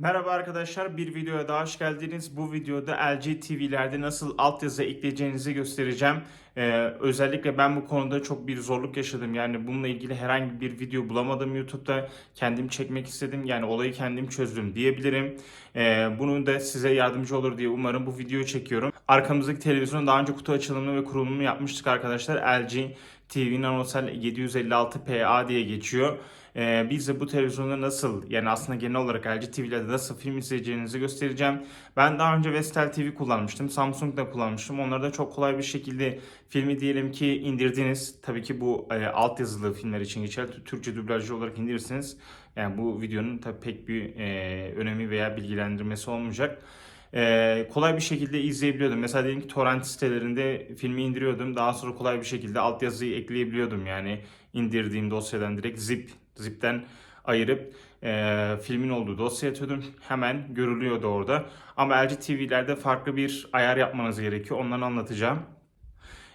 Merhaba arkadaşlar, bir videoya daha hoş geldiniz. Bu videoda LG TV'lerde nasıl altyazı ekleyeceğinizi göstereceğim. Ee, özellikle ben bu konuda çok bir zorluk yaşadım. Yani bununla ilgili herhangi bir video bulamadım YouTube'da. Kendim çekmek istedim. Yani olayı kendim çözdüm diyebilirim. Ee, bunun da size yardımcı olur diye umarım bu videoyu çekiyorum. Arkamızdaki televizyonun daha önce kutu açılımını ve kurulumunu yapmıştık arkadaşlar. LG TV Nanosel 756PA diye geçiyor. Ee, biz de bu televizyonda nasıl yani aslında genel olarak LG TV'lerde nasıl film izleyeceğinizi göstereceğim. Ben daha önce Vestel TV kullanmıştım. Samsung da kullanmıştım. Onları da çok kolay bir şekilde filmi diyelim ki indirdiniz. Tabii ki bu e, altyazılı filmler için geçerli. Türkçe dublajlı olarak indirirsiniz. Yani bu videonun tabii pek bir e, önemi veya bilgilendirmesi olmayacak. Ee, kolay bir şekilde izleyebiliyordum. Mesela diyelim ki torrent sitelerinde filmi indiriyordum. Daha sonra kolay bir şekilde altyazıyı ekleyebiliyordum. Yani indirdiğim dosyadan direkt zip, zipten ayırıp e, filmin olduğu dosyaya atıyordum. Hemen görülüyordu orada. Ama LG TV'lerde farklı bir ayar yapmanız gerekiyor. Onları anlatacağım.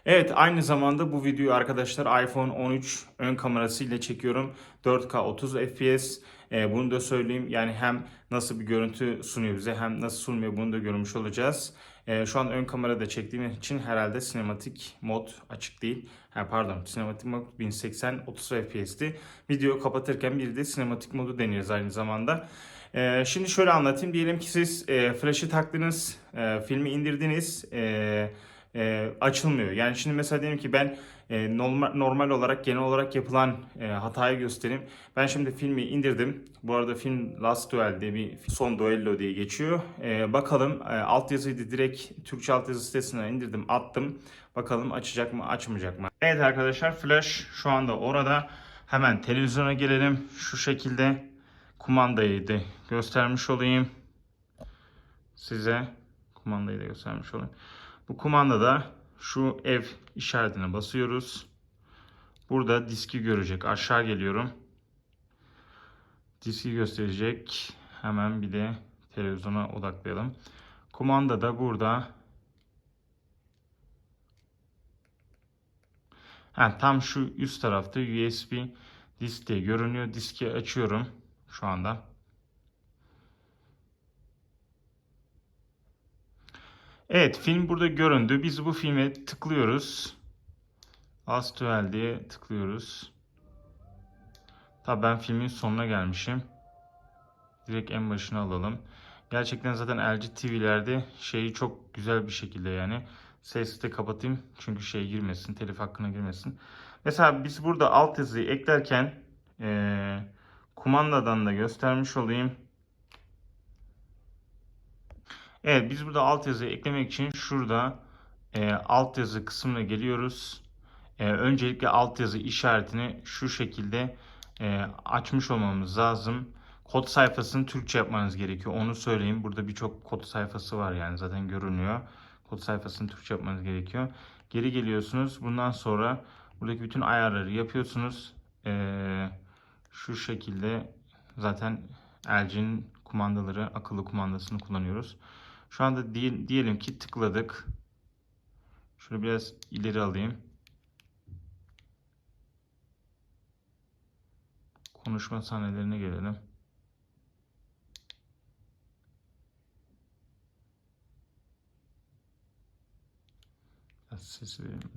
Evet aynı zamanda bu videoyu arkadaşlar iPhone 13 ön kamerası ile çekiyorum. 4K 30 FPS. Ee, bunu da söyleyeyim. Yani hem nasıl bir görüntü sunuyor bize hem nasıl sunmuyor bunu da görmüş olacağız. Ee, şu an ön kamerada çektiğim için herhalde sinematik mod açık değil. Ha, pardon sinematik mod 1080 30 FPS'ti. Videoyu kapatırken bir de sinematik modu deniyoruz aynı zamanda. Ee, şimdi şöyle anlatayım. Diyelim ki siz e, flash'ı taktınız, e, filmi indirdiniz. E, e, açılmıyor. Yani şimdi mesela diyelim ki ben e, normal, normal olarak genel olarak yapılan e, hatayı göstereyim. Ben şimdi filmi indirdim. Bu arada film Last Duel diye bir son duello diye geçiyor. E, bakalım e, altyazıyı da direkt Türkçe altyazı sitesinden indirdim attım. Bakalım açacak mı açmayacak mı? Evet arkadaşlar flash şu anda orada. Hemen televizyona gelelim. Şu şekilde kumandayı da göstermiş olayım. Size kumandayı da göstermiş olayım. Bu kumandada şu ev işaretine basıyoruz. Burada diski görecek. Aşağı geliyorum. Diski gösterecek. Hemen bir de televizyona odaklayalım. Kumanda da burada. Ha, tam şu üst tarafta USB disk diye görünüyor. Diski açıyorum şu anda. Evet film burada göründü. Biz bu filme tıklıyoruz. Last Duel diye tıklıyoruz. Tabi ben filmin sonuna gelmişim. Direkt en başına alalım. Gerçekten zaten LG TV'lerde şeyi çok güzel bir şekilde yani. Sesi de kapatayım çünkü şey girmesin, telif hakkına girmesin. Mesela biz burada alt yazıyı eklerken ee, kumandadan da göstermiş olayım. Evet biz burada altyazı eklemek için şurada e, altyazı kısmına geliyoruz. E, öncelikle altyazı işaretini şu şekilde e, açmış olmamız lazım. Kod sayfasını Türkçe yapmanız gerekiyor. Onu söyleyeyim. Burada birçok kod sayfası var yani zaten görünüyor. Kod sayfasını Türkçe yapmanız gerekiyor. Geri geliyorsunuz. Bundan sonra buradaki bütün ayarları yapıyorsunuz. E, şu şekilde zaten LG'nin kumandaları, akıllı kumandasını kullanıyoruz. Şu anda diye, diyelim ki tıkladık. Şunu biraz ileri alayım. Konuşma sahnelerine gelelim. Sesi verelim.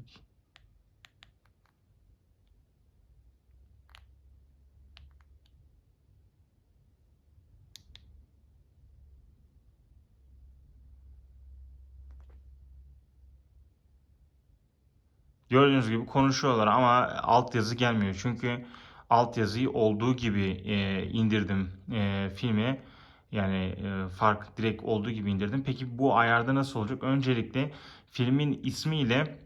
Gördüğünüz gibi konuşuyorlar ama altyazı gelmiyor. Çünkü altyazıyı olduğu gibi e, indirdim e, filmi. Yani e, fark direkt olduğu gibi indirdim. Peki bu ayarda nasıl olacak? Öncelikle filmin ismi ile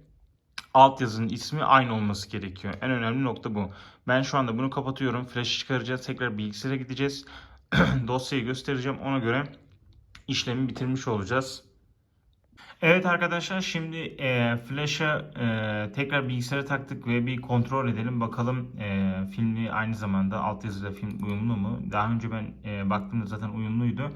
altyazının ismi aynı olması gerekiyor. En önemli nokta bu. Ben şu anda bunu kapatıyorum. Flash çıkaracağız. Tekrar bilgisayara gideceğiz. Dosyayı göstereceğim. Ona göre işlemi bitirmiş olacağız. Evet arkadaşlar şimdi e, Flash'a e, tekrar bilgisayara taktık ve bir kontrol edelim. Bakalım e, filmi aynı zamanda altyazıyla film uyumlu mu? Daha önce ben e, baktığımda zaten uyumluydu.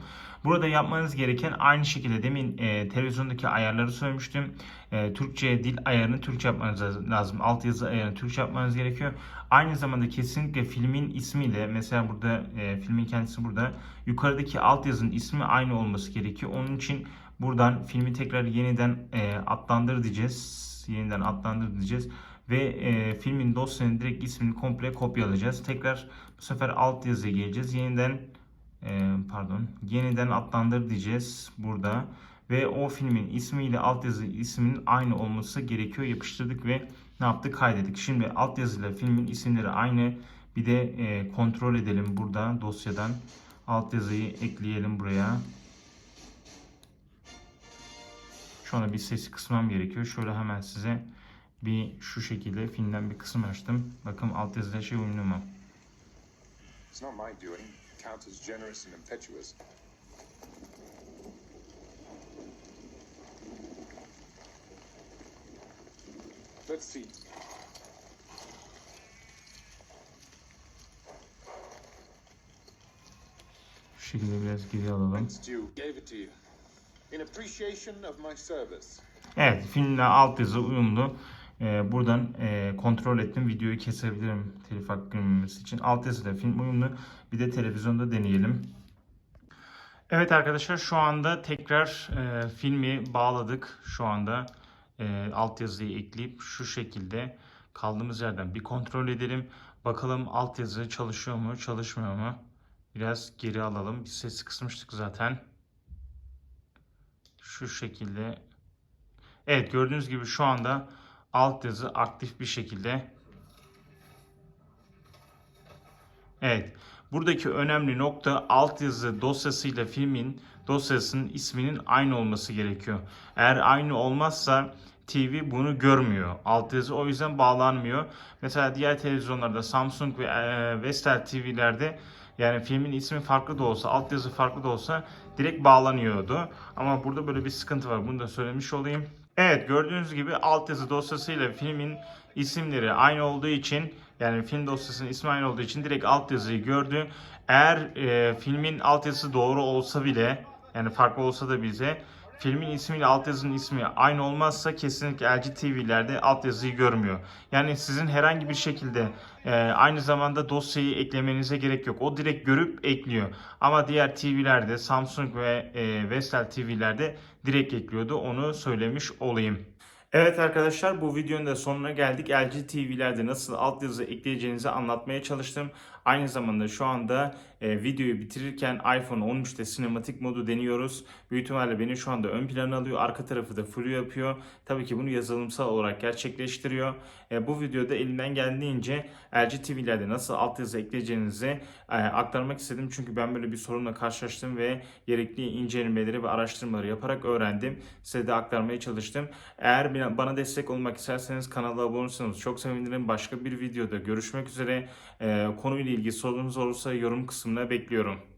Burada yapmanız gereken aynı şekilde demin e, televizyondaki ayarları söylemiştim. E, Türkçe dil ayarını Türkçe yapmanız lazım. Altyazı ayarını Türkçe yapmanız gerekiyor. Aynı zamanda kesinlikle filmin ismiyle mesela burada e, filmin kendisi burada yukarıdaki altyazının ismi aynı olması gerekiyor. Onun için Buradan filmi tekrar yeniden e, adlandır diyeceğiz. Yeniden adlandır diyeceğiz. Ve e, filmin dosyanın direkt ismini komple kopyalayacağız. Tekrar bu sefer alt yazıya geleceğiz. Yeniden e, pardon yeniden adlandır diyeceğiz burada. Ve o filmin ismiyle altyazı isminin aynı olması gerekiyor. Yapıştırdık ve ne yaptık? Kaydettik. Şimdi altyazıyla filmin isimleri aynı. Bir de e, kontrol edelim burada dosyadan. Altyazıyı ekleyelim buraya. Şu anda bir sesi kısmam gerekiyor. Şöyle hemen size bir şu şekilde filmden bir kısım açtım. Bakın altyazıda şey uyumlu mu? It's not my doing. Count is generous and impetuous. Let's see. Şu şekilde biraz geri alalım. It's due. Gave it to you. Evet filmle altyazı uyumlu. Ee, buradan e, kontrol ettim. Videoyu kesebilirim telif hakkı girmemesi için. Altyazıyla film uyumlu. Bir de televizyonda deneyelim. Evet arkadaşlar şu anda tekrar e, filmi bağladık. Şu anda e, altyazıyı ekleyip şu şekilde kaldığımız yerden bir kontrol edelim. Bakalım altyazı çalışıyor mu çalışmıyor mu? Biraz geri alalım. Bir ses kısmıştık zaten. Şu şekilde. Evet gördüğünüz gibi şu anda altyazı aktif bir şekilde. Evet. Buradaki önemli nokta altyazı dosyasıyla filmin dosyasının isminin aynı olması gerekiyor. Eğer aynı olmazsa TV bunu görmüyor. Altyazı o yüzden bağlanmıyor. Mesela diğer televizyonlarda Samsung ve e, Vestel TV'lerde yani filmin ismi farklı da olsa, altyazı farklı da olsa direkt bağlanıyordu. Ama burada böyle bir sıkıntı var. Bunu da söylemiş olayım. Evet gördüğünüz gibi altyazı dosyasıyla filmin isimleri aynı olduğu için yani film dosyasının ismi aynı olduğu için direkt altyazıyı gördü. Eğer e, filmin altyazısı doğru olsa bile yani farklı olsa da bize filmin ismiyle altyazının ismi aynı olmazsa kesinlikle LG TV'lerde altyazıyı görmüyor. Yani sizin herhangi bir şekilde e, aynı zamanda dosyayı eklemenize gerek yok. O direkt görüp ekliyor. Ama diğer TV'lerde Samsung ve e, Vestel TV'lerde direkt ekliyordu. Onu söylemiş olayım. Evet arkadaşlar bu videonun da sonuna geldik. LG TV'lerde nasıl altyazı ekleyeceğinizi anlatmaya çalıştım. Aynı zamanda şu anda e, videoyu bitirirken iPhone 13'te sinematik modu deniyoruz. Büyük ihtimalle beni şu anda ön plana alıyor. Arka tarafı da full yapıyor. Tabii ki bunu yazılımsal olarak gerçekleştiriyor. E, bu videoda elimden geldiğince LG TV'lerde nasıl altyazı ekleyeceğinizi e, aktarmak istedim. Çünkü ben böyle bir sorunla karşılaştım ve gerekli incelemeleri ve araştırmaları yaparak öğrendim. Size de aktarmaya çalıştım. Eğer bana destek olmak isterseniz kanala abone olursanız çok sevinirim. Başka bir videoda görüşmek üzere. E, konuyla ilgili sorunuz olursa yorum kısmına bekliyorum.